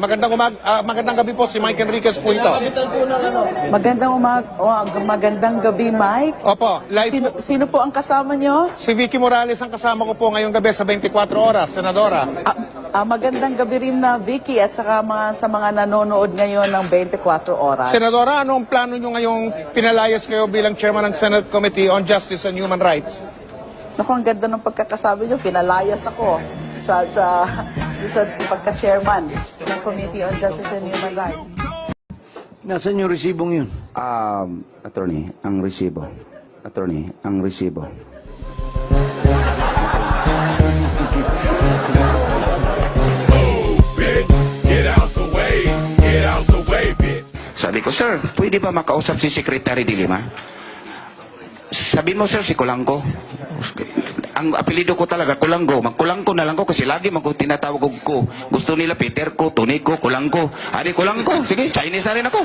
magandang umag ah, magandang gabi po si Mike Enriquez po ito. Magandang umag o, magandang gabi, Mike. Opo, live Sino, po. sino po ang kasama nyo? Si Vicky Morales ang kasama ko po ngayong gabi sa 24 oras, Senadora. Ah, ah, magandang gabi rin na Vicky at saka mga, sa mga nanonood ngayon ng 24 oras. Senadora, anong plano nyo ngayong pinalayas kayo bilang chairman ng Senate Committee on Justice and Human Rights? Naku, ang ganda ng pagkakasabi nyo. Pinalayas ako sa, sa, sa pagka-chairman ng Committee on Justice and Human Rights. Nasaan yung resibong yun? Um, attorney, ang resibo. Attorney, ang resibo. Sabi ko, sir, pwede ba makausap si Secretary Dilima? Sabi mo, sir, si Kulangko. Ang apelido ko talaga, Kulangko. Magkulangko na lang ko kasi lagi mag tinatawag ko. Gusto nila Peter ko, Tony ko, Kulangko. Adi, Kulangko. Sige, Chinese na rin ako.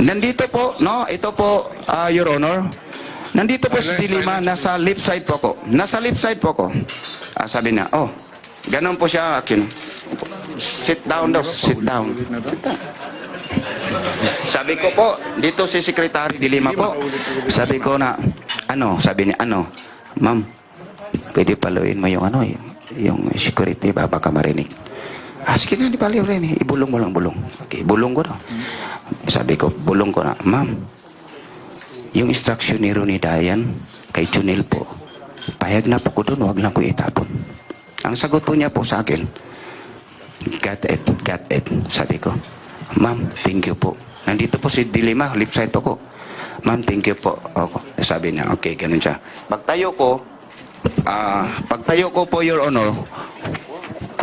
Nandito po, no, ito po, ah, Your Honor. Nandito po si Dilima, nasa left side po ako. Nasa left side po ako. Ah, sabi niya, oh, ganun po siya, akin. Sit down daw, sit down. Sit down. Sabi ko po, dito si Secretary Dilima po. Sabi ko na, ano, sabi niya, ano, ma'am, pwede paluin mo yung ano, yung, yung security, ba, baka marinig. Ah, sige na, di paliw rin. Ibulong mo lang, bulong. Okay, bulong ko na. Sabi ko, bulong ko na, ma'am, yung instruction ni Ronnie Dayan kay Junel po, payag na po ko doon, wag lang ko itapon. Ang sagot po niya po sa akin, got it, got it. Sabi ko, ma'am, thank you po. Nandito po si Dilima, left side po ko. Ma'am, thank you po. Ako. Sabi niya, okay, ganun siya. Pagtayo ko, ah, pagtayo ko po, Your Honor,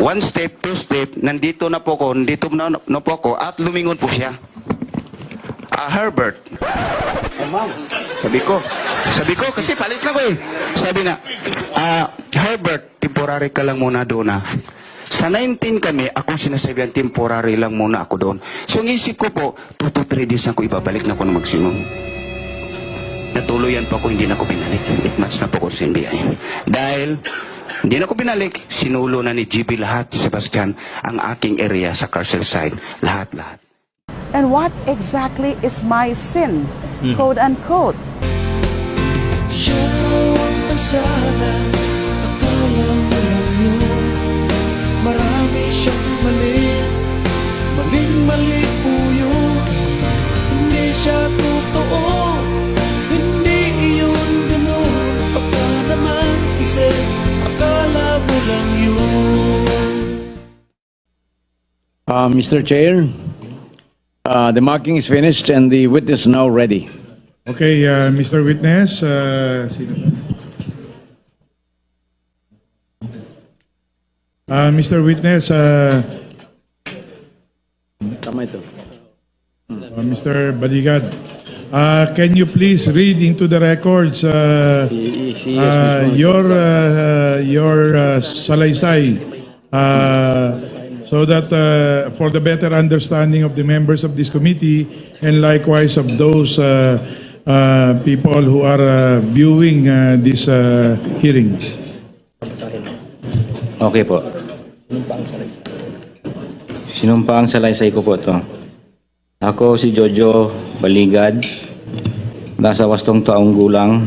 one step, two step, nandito na po ko, nandito na, na po ko, at lumingon po siya. Ah, Herbert. Sabi ko, sabi ko, kasi palit na ko eh. Sabi na, ah, Herbert, temporary ka lang muna doon ah. Sa 19 kami, ako sinasabihan, temporary lang muna ako doon. So, ang isip ko po, 2 to 3 days na ako ibabalik na ako ng maximum. Natuluyan pa ako, hindi na ako binalik. It months na po ako sa NBI. Dahil, hindi na ako binalik, sinulo na ni GB lahat, Sebastian, ang aking area sa Carcel side. Lahat-lahat. And what exactly is my sin? Quote unquote. Siya ang pasada Akala mo siyang mali Maling-mali po yun Hindi siya totoo Hindi iyon ganun Baka naman kasi Akala mo lang yun Uh, Mr. Chair, uh, the marking is finished and the witness now ready. Okay, uh, Mr. Witness, uh, sino? Uh, Mr. Witness, uh, Tama ito. uh, Mr. Baligad, uh, can you please read into the records uh, Si- si- uh, your uh, your uh, salaysay uh, so that uh, for the better understanding of the members of this committee and likewise of those uh, uh, people who are uh, viewing uh, this uh, hearing. Okay po. Sinumpang salaysay ko po to. Ako si Jojo Baligad, nasa wastong taong gulang.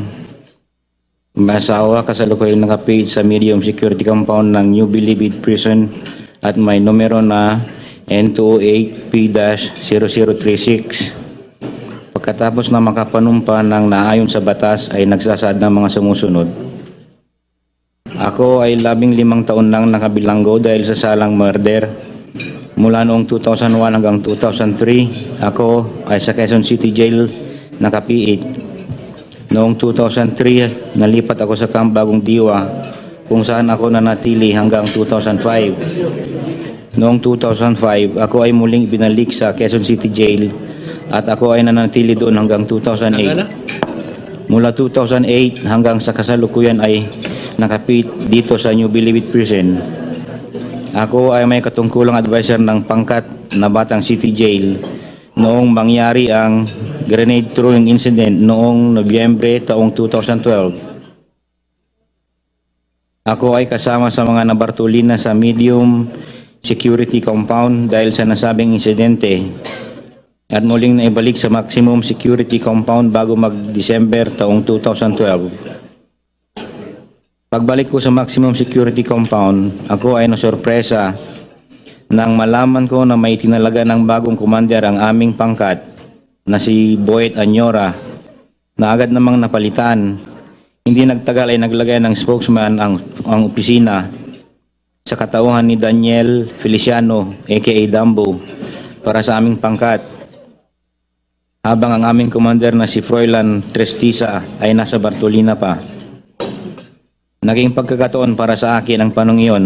Masawa kasalukuyan nakapage sa medium security compound ng New Bilibid Prison at may numero na N208P-0036. Pagkatapos na makapanumpa ng naayon sa batas ay nagsasad ng mga sumusunod. Ako ay labing limang taon lang nakabilanggo dahil sa salang murder. Mula noong 2001 hanggang 2003, ako ay sa Quezon City Jail nakapiit. Noong 2003, nalipat ako sa Camp Bagong Diwa kung saan ako nanatili hanggang 2005. Noong 2005, ako ay muling binalik sa Quezon City Jail at ako ay nanatili doon hanggang 2008. Mula 2008 hanggang sa kasalukuyan ay nakapit dito sa New Bilibid Prison. Ako ay may katungkulang advisor ng pangkat na Batang City Jail noong mangyari ang grenade throwing incident noong Nobyembre taong 2012. Ako ay kasama sa mga nabartulina sa medium security compound dahil sa nasabing insidente at muling naibalik sa maximum security compound bago mag-December taong 2012. Pagbalik ko sa maximum security compound, ako ay nasorpresa nang malaman ko na may tinalaga ng bagong commander ang aming pangkat na si Boyd Anyora na agad namang napalitan. Hindi nagtagal ay naglagay ng spokesman ang, ang opisina sa katauhan ni Daniel Feliciano aka Dambo para sa aming pangkat habang ang aming commander na si Froilan Trestisa ay nasa Bartolina pa. Naging pagkakataon para sa akin ang panong iyon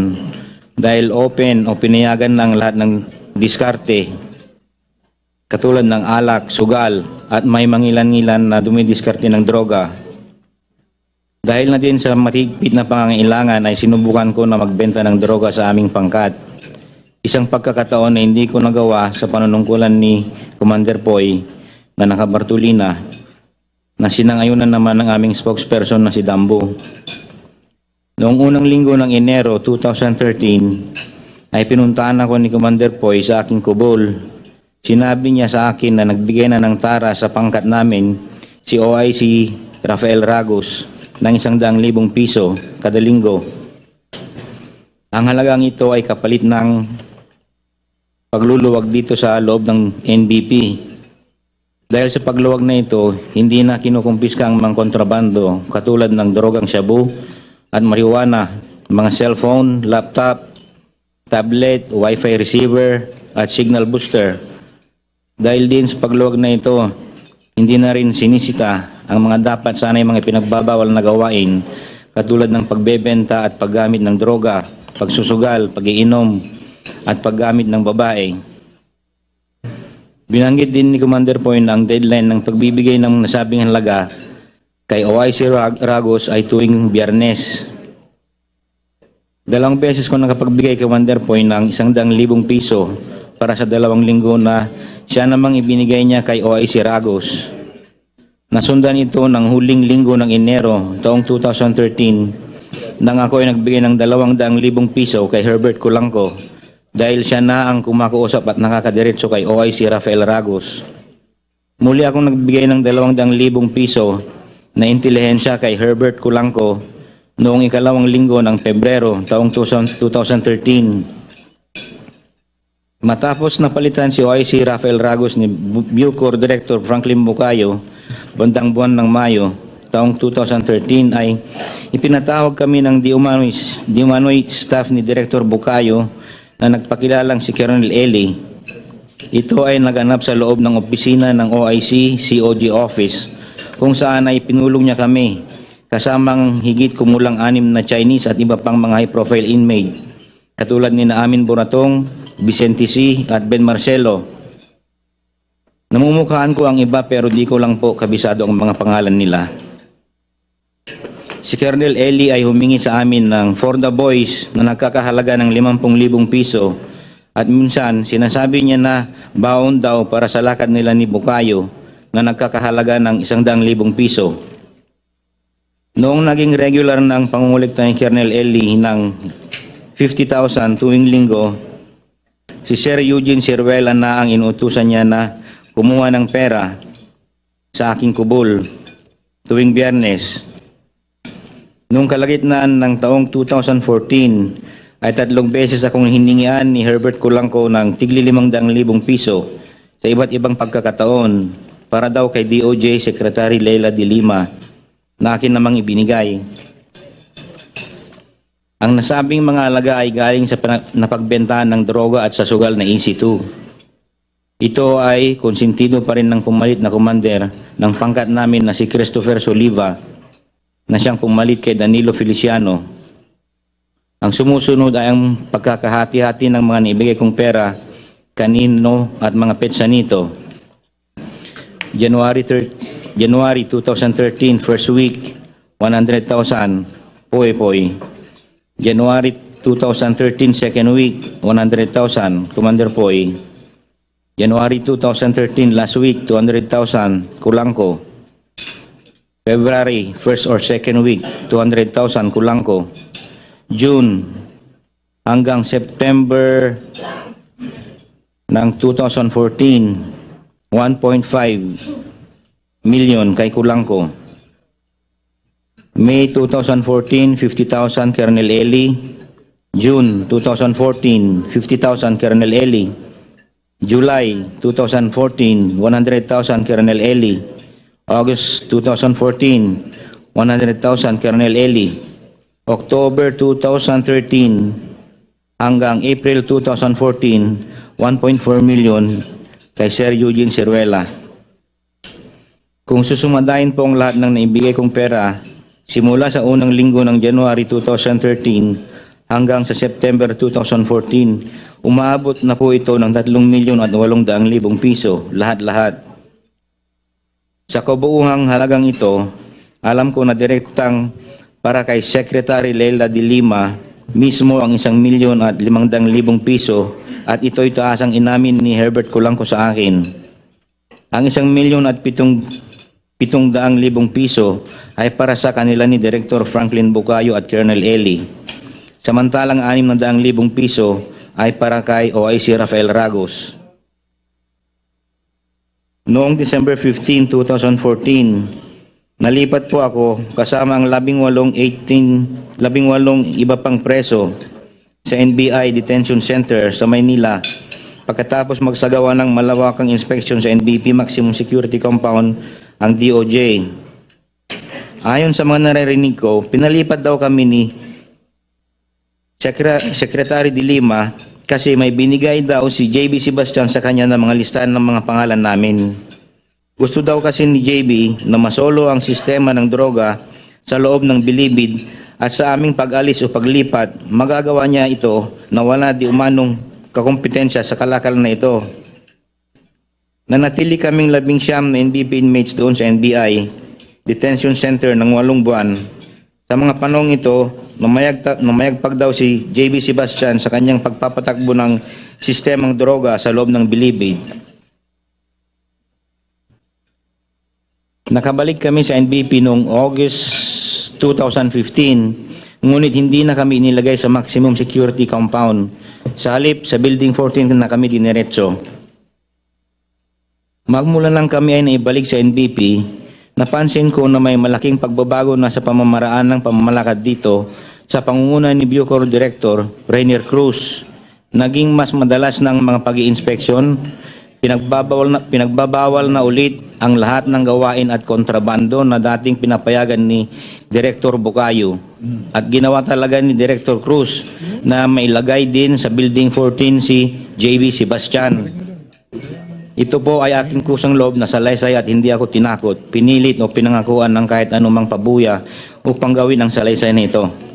dahil open o pinayagan ng lahat ng diskarte katulad ng alak, sugal at may mangilan-ngilan na dumidiskarte ng droga. Dahil na din sa matigpit na pangangailangan ay sinubukan ko na magbenta ng droga sa aming pangkat. Isang pagkakataon na hindi ko nagawa sa panunungkulan ni Commander Poy na nakabartulina na sinangayunan naman ng aming spokesperson na si Dambo. Noong unang linggo ng Enero 2013 ay pinuntahan ako ni Commander Poy sa aking kubol. Sinabi niya sa akin na nagbigay na ng tara sa pangkat namin si OIC Rafael Ragos ng isang daang libong piso kada linggo. Ang halagang ito ay kapalit ng pagluluwag dito sa loob ng NBP. Dahil sa pagluwag na ito, hindi na kinukumpiska ang mga kontrabando katulad ng drogang shabu at marijuana, mga cellphone, laptop, tablet, wifi receiver at signal booster. Dahil din sa pagluwag na ito, hindi na rin sinisita ang mga dapat sanay mga pinagbabawal na gawain katulad ng pagbebenta at paggamit ng droga, pagsusugal, pagiinom at paggamit ng babae. Binanggit din ni Commander Point ang deadline ng pagbibigay ng nasabing halaga kay OIC Rag- Ragos ay tuwing biyernes. Dalawang beses ko nakapagbigay kay Commander Point ng isang daang libong piso para sa dalawang linggo na siya namang ibinigay niya kay OIC Ragos. Nasundan ito ng huling linggo ng Enero taong 2013 nang ako ay nagbigay ng dalawang daang libong piso kay Herbert Kulangko dahil siya na ang kumakuusap at nakakadiretso kay OIC Rafael Ragos. Muli akong nagbigay ng dalawang daang libong piso na intelihensya kay Herbert Kulangko noong ikalawang linggo ng Pebrero taong 2013. Matapos napalitan si OIC Rafael Ragos ni Bu- Bucor Director Franklin Bucayo bandang buwan ng Mayo taong 2013 ay ipinatawag kami ng di umano'y, di umano'y staff ni Director Bucayo na nagpakilalang si Colonel Eli. Ito ay naganap sa loob ng opisina ng OIC COG office kung saan ay pinulong niya kami kasamang higit kumulang anim na Chinese at iba pang mga high-profile inmate katulad ni na Amin Bonatong, Vicente C. at Ben Marcelo. Namumukhaan ko ang iba pero di ko lang po kabisado ang mga pangalan nila. Si Colonel Eli ay humingi sa amin ng for the boys na nagkakahalaga ng 50,000 piso at minsan sinasabi niya na baon daw para sa lakad nila ni Bukayo na nagkakahalaga ng 100,000 piso. Noong naging regular ng pangungulikta ni Colonel Eli ng 50,000 tuwing linggo, si Sir Eugene Sirwela na ang inutusan niya na kumuha ng pera sa aking kubol tuwing biyernes. Noong kalagitnaan ng taong 2014 ay tatlong beses akong hiningian ni Herbert Kulangko ng tigli limang daang libong piso sa iba't ibang pagkakataon para daw kay DOJ Secretary Leila de Lima na akin namang ibinigay. Ang nasabing mga alaga ay galing sa napagbentahan ng droga at sa sugal na EC2. Ito ay konsentido pa rin ng pumalit na commander ng pangkat namin na si Christopher Soliva na siyang pumalit kay Danilo Feliciano. Ang sumusunod ay ang pagkakahati-hati ng mga naibigay kong pera kanino at mga petsa nito. January, thir- January 2013, first week, 100,000, poy poy. January 2013, second week, 100,000, Commander Poy. January 2013, last week, 200,000, Kulangko. February, first or second week, 200,000, Kulangko. June hanggang September ng 2014, 1.5 million kay Kulangko. May 2014, 50,000 Colonel Eli. June 2014, 50,000 Colonel Eli. July 2014, 100,000 Colonel Eli. August 2014, 100,000 Colonel Eli. October 2013 hanggang April 2014, 1.4 million kay Sir Eugene Ciruela. Kung susumadahin po ang lahat ng naibigay kong pera, simula sa unang linggo ng January 2013 hanggang sa September 2014, umaabot na po ito ng 3 milyon at 800 libong piso, lahat-lahat. Sa kabuuhang halagang ito, alam ko na direktang para kay Secretary Leila de Lima mismo ang isang milyon at limangdang libong piso at ito'y taasang inamin ni Herbert Kulangko sa akin. Ang isang milyon at pitong, pitong daang libong piso ay para sa kanila ni Director Franklin Bucayo at Colonel Eli. Samantalang anim na daang libong piso ay para kay OIC Rafael Ragos. Noong December 15, 2014, nalipat po ako kasama ang labing walong 18, labing walong iba pang preso sa NBI Detention Center sa Maynila pagkatapos magsagawa ng malawakang inspection sa NBP Maximum Security Compound ang DOJ. Ayon sa mga naririnig ko, pinalipat daw kami ni Secretary de Lima kasi may binigay daw si JB Sebastian sa kanya ng mga listahan ng mga pangalan namin. Gusto daw kasi ni JB na masolo ang sistema ng droga sa loob ng bilibid at sa aming pag-alis o paglipat, magagawa niya ito na wala di umanong kakompetensya sa kalakal na ito. Nanatili kaming labing siyam na NBP inmates doon sa NBI Detention Center ng walong buwan. Sa mga panong ito, namayagta, namayagpag daw si JB Sebastian sa kanyang pagpapatakbo ng sistemang droga sa loob ng bilibid. Nakabalik kami sa NBP noong August 2015, ngunit hindi na kami inilagay sa maximum security compound. Sa halip, sa building 14 na kami diniretso. Magmula lang kami ay naibalik sa NBP, napansin ko na may malaking pagbabago na sa pamamaraan ng pamamalakad dito sa pangunguna ni Bucor Director Rainier Cruz. Naging mas madalas ng mga pag inspeksyon pinagbabawal na, pinagbabawal na ulit ang lahat ng gawain at kontrabando na dating pinapayagan ni Director Bukayo. At ginawa talaga ni Director Cruz na mailagay din sa Building 14 si JB Sebastian. Ito po ay aking kusang loob na salaysay at hindi ako tinakot, pinilit o pinangakuan ng kahit anumang pabuya upang gawin ang salaysay na ito.